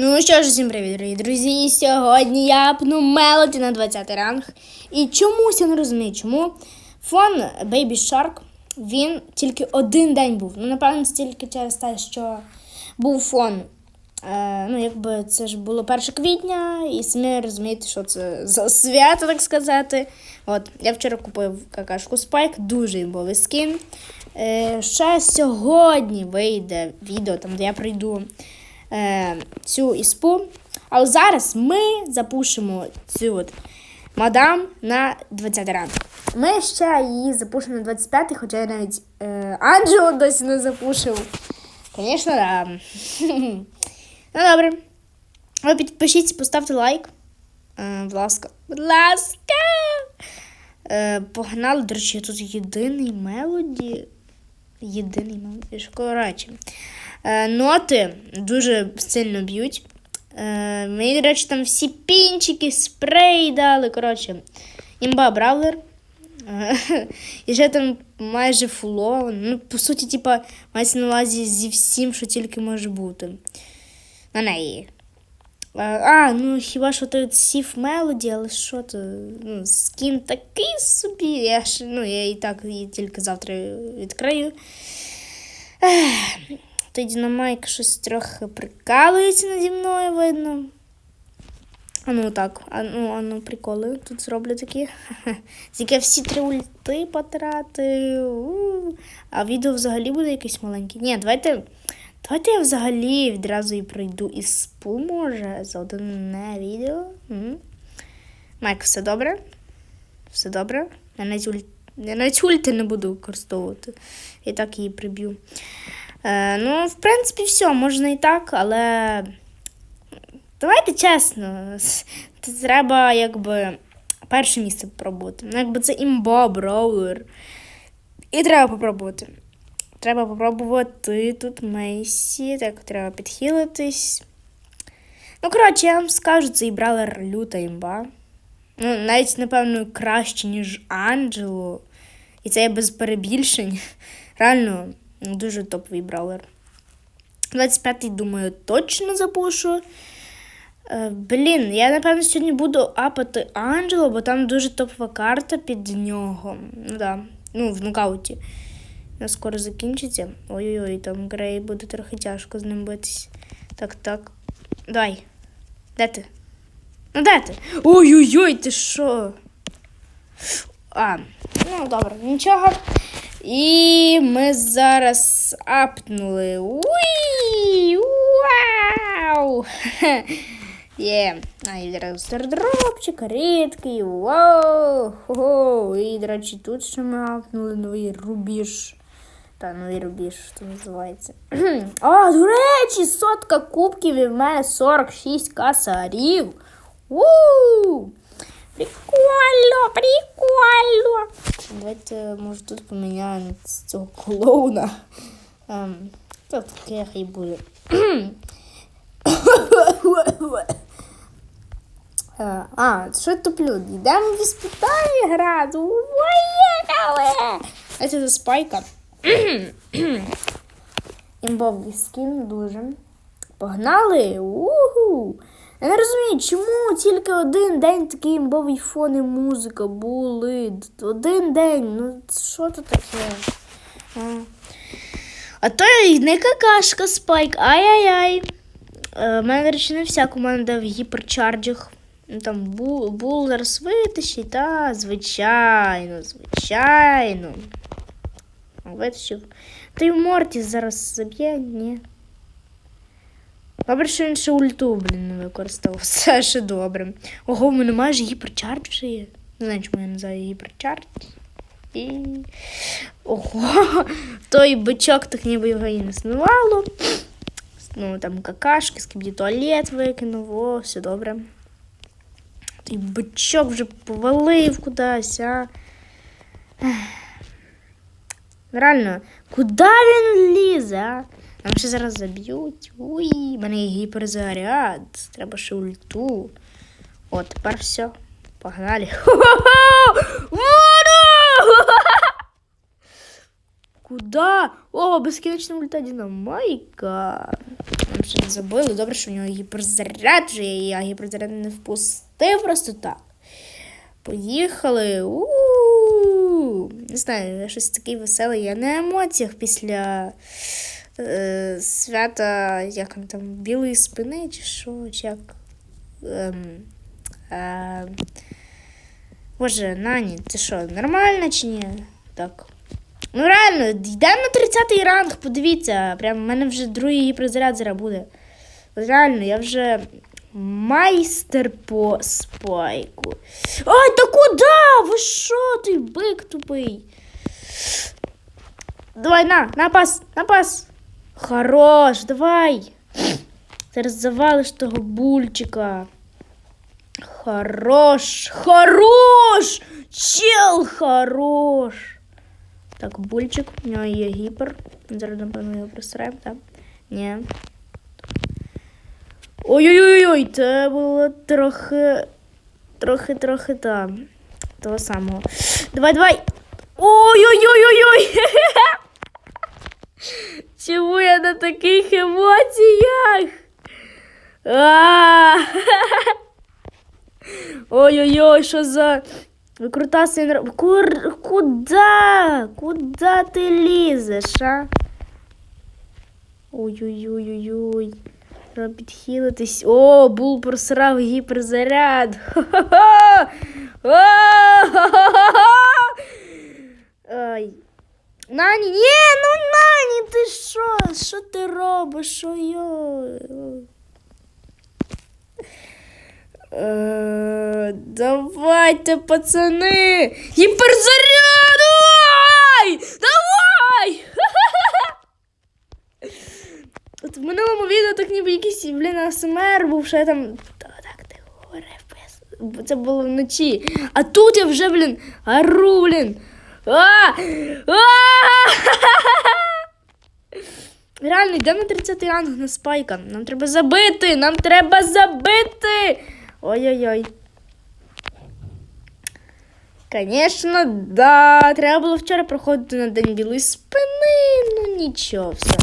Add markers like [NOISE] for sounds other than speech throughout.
Ну що ж, всім привіт, дорогі друзі. Сьогодні я пну Мелоді на 20 ранг. І чомусь я не розумію, чому фон Baby Shark він тільки один день був. Ну, напевно, це тільки через те, що був фон. Е, ну, якби це ж було 1 квітня, і самі розумієте, що це за свято, так сказати. От, я вчора купив какашку Спайк, дуже імбовий скін. Е, ще сьогодні вийде відео, там, де я пройду е, цю іспу. А от зараз ми запушимо цю от мадам на 20 ранку. Ми ще її запушимо на 25, хоча я навіть е, Анджело досі не запушив. Звісно, да. [LAUGHS] ну добре. Ви підпишіться, поставте лайк. Е, будь ласка. Будь ласка. Е, погнали, до речі, тут єдиний мелоді. Єдиний мелоді. Коротше. Е, ноти дуже сильно б'ють. Е, мені, до речі, там всі пінчики, спрей дали. Коротше, імба бравлер. Е, І ще там майже фуло. Ну, по суті, типа, мається на увазі зі всім, що тільки може бути. На неї. А, ну хіба що той сів мелоді, але що то? Ну, скін такий собі. Я ж, ну, я і так її тільки завтра відкрию. Ех, той Дінамайк щось трохи прикалується наді мною, видно. А ну так, а ну, а ну приколи тут зроблю такі. [LAUGHS] Тільки всі три ульти потратив. А відео взагалі буде якесь маленьке. Ні, давайте. Давайте я взагалі відразу і пройду із спу, може, за одне відео. Майк, все добре? Все добре? Я навіть ульти не буду використовувати. І так її приб'ю. Е, ну, в принципі, все, можна і так, але давайте чесно, [LAUGHS] т- треба якби перше місце попробувати. Ну, якби це імба, браулер. І треба попробувати. Треба попробувати тут Мейсі, так треба підхилитись. Ну, коротше, я вам скажу, цей бравлер люта імба. Ну, навіть, напевно, краще, ніж Анджело. І це я без перебільшень. [LAUGHS] Реально, дуже топовий браулер. 25-й, думаю, точно запушу. Е, блін, я напевно сьогодні буду апати Анджело, бо там дуже топова карта під нього. Ну да. Ну, в нокауті. Вона скоро закінчиться. Ой-ой-ой, там Грей буде трохи тяжко з ним битись. Так, так. Давай. Де ти? Ну де ти? Ой-ой-ой, ти що? А, ну добре, нічого. І ми зараз апнули. Вау! [LAUGHS] Є. А, і зараз рідкий. Вау! Хо-хо. І, до речі, тут ще ми апнули новий рубіж. Та новий рубіж, що називається. [CLEARS THROAT] А, до речі, сотка кубків і в мене 46 касарів. Уу! Прикольно, прикольно. Давайте, може, тут поміняємо з цього клоуна. Ем, та таке буде. Е, А, що туплю? Йдемо в іспитання грати. Поїхали! А це спайка. Імбовий скін дуже. Погнали! Уху! Я не розумію, чому тільки один день такий імбовий фон і музика були. Один день. Ну, що це таке? А, а то не какашка спайк. Ай-яй-яй. Е, У мене, речі, не вся команда в гіперчарджах. Ну, Там бул, бул зараз витащить, та, звичайно, звичайно. Витащив. Та й Мортіс зараз заб'є, ні. Добре, що він ще ульту, блін, не використовував. [LAUGHS] Все ще добре. Ого, в мене майже гіперчардж вже є. Не знаю, чому я називаю гіперчардж. І. Ого! [LAUGHS] Той бичок так ніби його і не снувало. Ну, там какашки, скибді туалет викинув, о, все добре. Той бичок вже повалив кудись, а. Реально, куди він лізе, а? Нам ще зараз заб'ють. Уй, мене є гіперзаряд. Треба ще ульту. О, тепер все. Погнали. [LAUGHS] [LAUGHS] Куда? О, безкінечна ульта Динамайка. нам ще не забили. Добре, що в нього гіперзаряд вже є, я гіперзаряд не впустив просто так. Поїхали. У-у-у. Не знаю, я щось такий веселий. Я на емоціях після е, свята, як воно там, білої спини чи що, чи як. Ем, е, Боже, Нані, ти що, нормально чи ні? Так. Ну реально, йдемо на 30-й ранг, подивіться. Прям в мене вже другий гіперзаряд зараз буде. Реально, я вже майстер по спайку. Ай, та куди? Ви що, ти бик тупий? Давай, на, на пас, на пас. Хорош, давай. Зараз завалиш того бульчика. Хорош, хорош! Чел, хорош! Так, бульчик, у нього є гіпер. Зараз, напевно, його просираємо, так? Ні. Ой-ой-ой, це було трохи. Трохи, трохи там. Того самого. Давай, давай! Ой-ой-ой-ой-ой! [LAUGHS] Чому я на таких емоціях? Ой-ой-ой, що за нрав. Кур... Куда? Куда ти лізеш, а? Ой-ой-ой-ой-ой. Треба підхилитись. О, бул просрав гіперзаряд. Ай. Нані, ні, ну Нані, ти що? Що ти робиш? Що? Е, давайте, пацани! Гіперзаряд! Давай! [LAUGHS] От в минулому відео так ніби якийсь, блін, АСМР був, що я там так ти говорив, це було вночі. А тут я вже, блін, ору, блін. Реально, йдемо на 30 ранг на спайка. Нам треба забити! Нам треба забити! Ой-ой-ой. Конечно, да. Треба було вчора проходити на день білої спини. Ну нічого, все.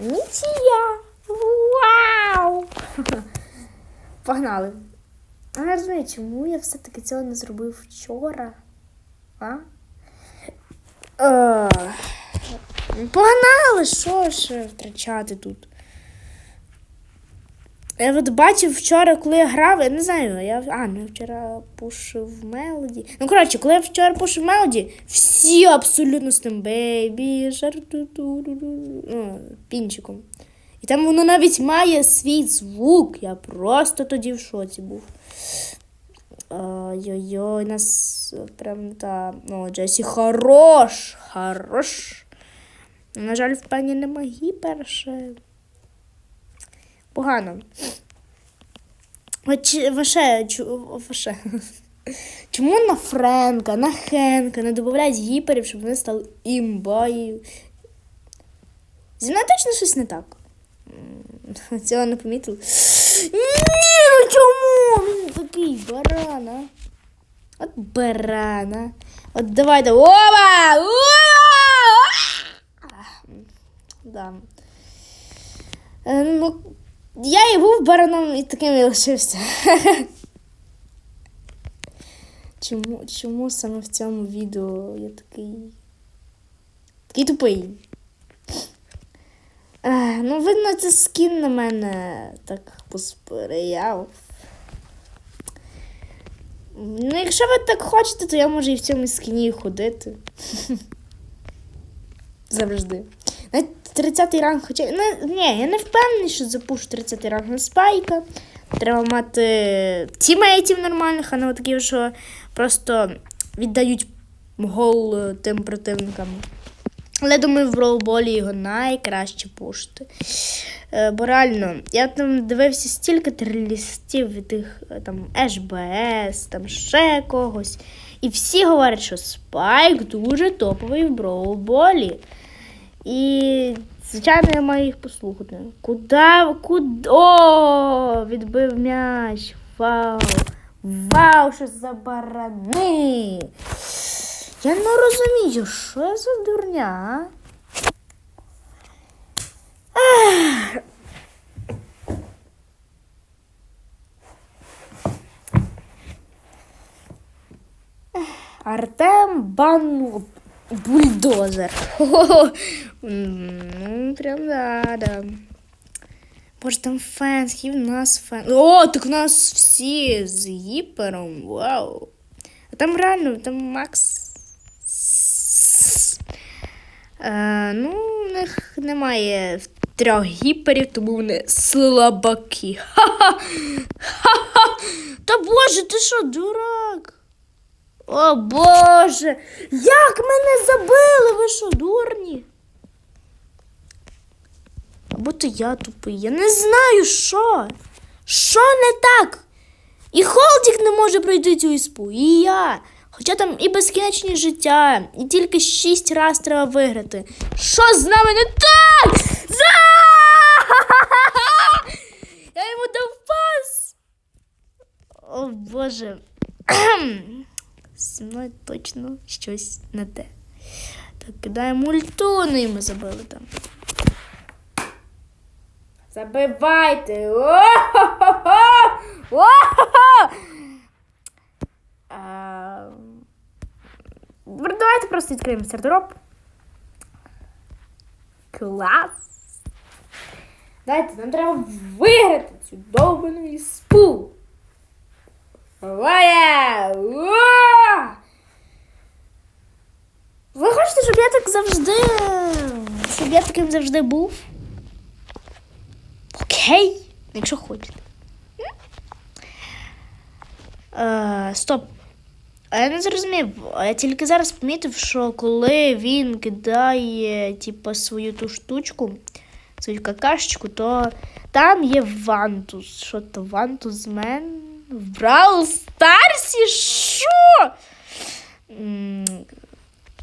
Нічия. Вау! [LAUGHS] Погнали. А не розумію, чому я все-таки цього не зробив вчора? А? Е, Погнали, що ж втрачати тут? Я от бачив вчора, коли я грав, я не знаю, я. А, ну я вчора пушив мелоді. Ну, коротше, коли я вчора пушив мелоді, всі абсолютно з тим бейбі, жарту, ну, пінчиком. І там воно навіть має свій звук. Я просто тоді в шоці був. Ой-ой-ой, нас прям та. О, Джесі хорош, хорош. На жаль, в пані нема гіперше. Погано. Ваше, чу, ваше. Чому на Френка, на Хенка не додають гіперів, щоб вони стали імбою? Зі мною точно щось не так. Цього не помітив. Ні, ну чому? Він такий баран, а? От баран, а. От! Опа! Да. Е, Ну, я і був бараном і таким і лишився. Чому, чому саме в цьому відео я такий. Такий тупий? Ну, видно, це скін на мене так посприяв. Ну, якщо ви так хочете, то я можу і в цьому скіні ходити. [LAUGHS] Завжди. На 30-й ранг, хоча. Ну, ні, я не впевнений, що запушу 30-й ранг на спайка. Треба мати тімейтів нормальних, а не такі, що просто віддають гол тим противникам. Але думаю, в ролболі його найкраще пушити. Е, бо реально, я там дивився стільки трилістів від тих е, там HBS, там ще когось. І всі говорять, що Спайк дуже топовий в броуболі. І, звичайно, я маю їх послухати. Куда? Куда? О, відбив м'яч. Вау! Вау, що за барани! Я не розумію, що за дурня. Артем Бан Бульдозер. Хо-хо. Ну, прям да, да. Боже, там фенс, і в нас фен. О, так у нас всі з гіпером. Вау. А там реально, там Макс. Е, ну, у них немає трьох гіперів, тому вони слабаки. Ха-ха! Ха-ха! Та боже, ти що, дурак? О Боже! Як мене забили? Ви що, дурні? Або то я тупий. Я не знаю, що. Що не так? І Холдік не може пройти цю іспу, і я. Хоча там і безкінечні життя, і тільки шість разів треба виграти. Що з нами не так? [LAUGHS] Я йому дав пас. О Боже. [CLEARS THROAT] Зі мною точно щось не те. Так, кидаємо ульту, ну і ми забили там. Забивайте! О-хо-хо-хо! О-хо-хо! А, добре, Давайте просто відкриємо стартроп. Клас! Дайте, нам треба виграти цю довбану іспу. Валя! Уа! Ви хочете, щоб я так завжди. Щоб я таким завжди був? Окей, якщо хочете. Е, стоп. А я не зрозумів. Я тільки зараз помітив, що коли він кидає, типу, свою ту штучку, свою какашечку, то там є Вантус. Що то Вантус мен? В Бравл Старсі? Що?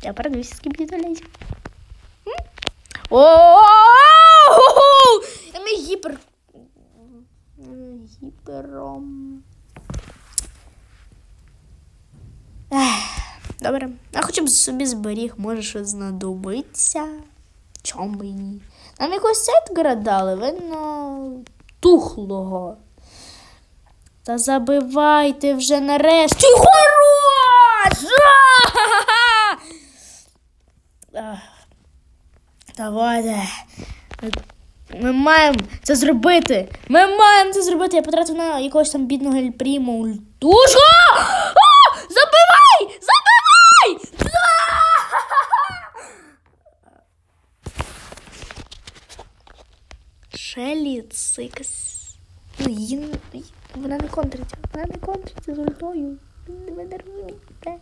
Я передивився, скільки долей. О! Я не гіпер. Гіпером. Ех, Добре. А хоча б собі зберіг, може щось знадобиться. Чому б і ні? Нам якогось Едгара дали, видно, тухлого. Та забивайте вже нарешті. Хорош! [LAUGHS] Давайте. Ми маємо це зробити. Ми маємо це зробити. Я потратив на якогось там бідного Ельпрімо ультушку. [GASPS] А! Забивай! Забивай! Да! Шелі цикс. Ну, її вона не контриться. Вона не контриться з ультою. Ви не розумієте.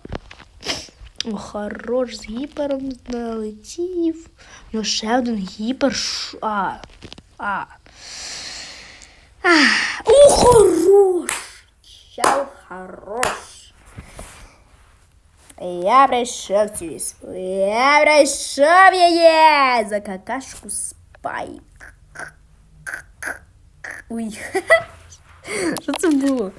О, хорош, з гіпером налетів. У нього ще один гіпер. Ш- А. А. О, хорош! Чал хорош. Я прийшов цю. Я прийшов її за какашку спайк. Ой. [LAUGHS] Що це було?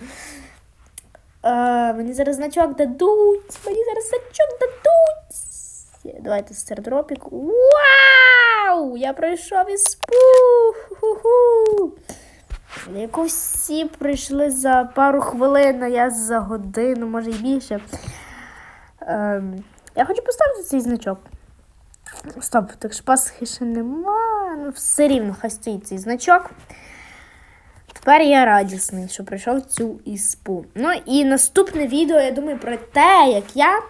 А, мені зараз значок дадуть. Мені зараз значок дадуть. Давайте стардропік. Вау! Я пройшов із Ху-ху. Як всі прийшли за пару хвилин, а я за годину, може і більше. Ем, я хочу поставити цей значок. Стоп, так ж Пасхи ще нема. Ну, все рівно, хай стоїть цей значок. Тепер я радісний, що пройшов цю іспу. Ну і наступне відео, я думаю, про те, як я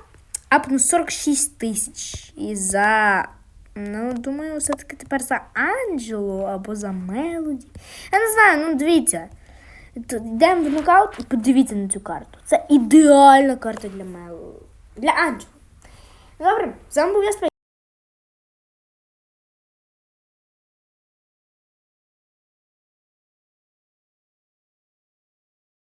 апну 46 тисяч. І за. Ну, думаю, все-таки тепер за Анджелу або за Мелоді. Я не знаю, ну дивіться. Йдемо в нокаут і подивіться на цю карту. Це ідеальна карта для Мел. Для Анджелу. Добре, з вами був я.